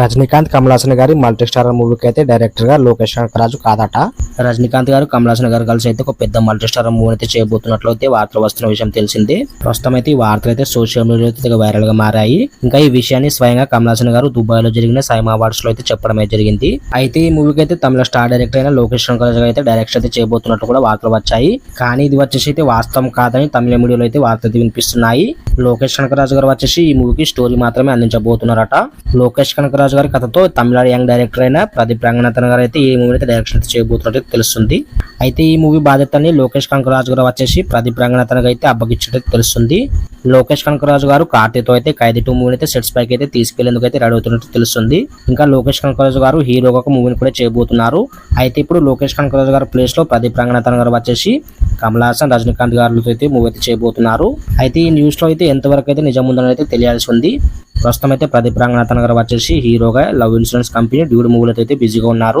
రజనీకాంత్ కమలాసన్ గారి multi star మూవీకి అయితే డైరెక్టర్గా లోకేష్ రాజు కాదట. రజనీకాంత్ గారు కమలాసన్ గారు కలిసి అయితే ఒక పెద్ద మల్టీ స్టార్ మూవీ అయితే చేయబోతున్నట్లు అయితే వార్తలు వస్తున్న విషయం తెలిసింది. ప్రస్తుతం అయితే ఈ వార్తలు అయితే సోషల్ మీడియాలో అయితే వైరల్గా మారాయి. ఇంకా ఈ విషయాన్ని స్వయంగా కమలాసన్ గారు దుబాయ్లో జరిగిన సైమ్ అవార్డ్స్లో అయితే చెప్పడం జరిగింది. అయితే ఈ మూవీకి అయితే తమిళ స్టార్ డైరెక్టర్ అయిన లోకేష్ కనకరాజు గారు అయితే డైరెక్షన్ అయితే చేయబోతున్నట్లు కూడా వార్తలు వచ్చాయి. కానీ ఇది వచ్చేసి అయితే వాస్తవం కాదని తమిళ మీడియాలో అయితే వార్తలు వినిపిస్తున్నాయి. లోకేష్ కనకరాజు గారు వచ్చేసి ఈ మూవీకి స్టోరీ మాత్రమే అందించబోతున్నారట. లోకేష్ కనకరాజు గారి కథతో తమిళనాడు యంగ్ డైరెక్టర్ అయిన ప్రదీప్ రంగనాథన్ గారు అయితే ఈ మూవీ అయితే డైరెక్షన్ అయితే చేయబోతున్నట్టు తెలుస్తుంది. అయితే ఈ మూవీ బాధ్యతని లోకేష్ కనకరాజు గారు వచ్చేసి ప్రదీప్ రంగనాథన్ గారు అయితే అప్పగించినట్టు తెలుస్తుంది. లోకేష్ కనకరాజు గారు కార్తీతో అయితే ఖైదీ టూ మూవీని అయితే సెట్స్ పైకి అయితే తీసుకెళ్ళేందుకు అయితే రెడీ అవుతున్నట్టు తెలుస్తుంది. ఇంకా లోకేష్ కనకరాజు గారు హీరోగా ఒక మూవీని కూడా చేయబోతున్నారు. అయితే ఇప్పుడు లోకేష్ కనకరాజు గారి ప్లేస్లో ప్రదీప్ రంగనాథన్ గారు వచ్చేసి కమల్ హాసన్ రజనీకాంత్ గారితో అయితే మూవీ అయితే చేయబోతున్నారు. అయితే ఈ న్యూస్లో అయితే ఎంతవరకు అయితే నిజం ఉందని అయితే తెలియాల్సి ఉంది. ప్రస్తుతం అయితే ప్రదీప్ రంగనాథన్ గారు వచ్చేసి హీరోగా లవ్ ఇన్సూరెన్స్ కంపెనీ డ్యూడ్ మూవీలతో అయితే బిజీగా ఉన్నారు.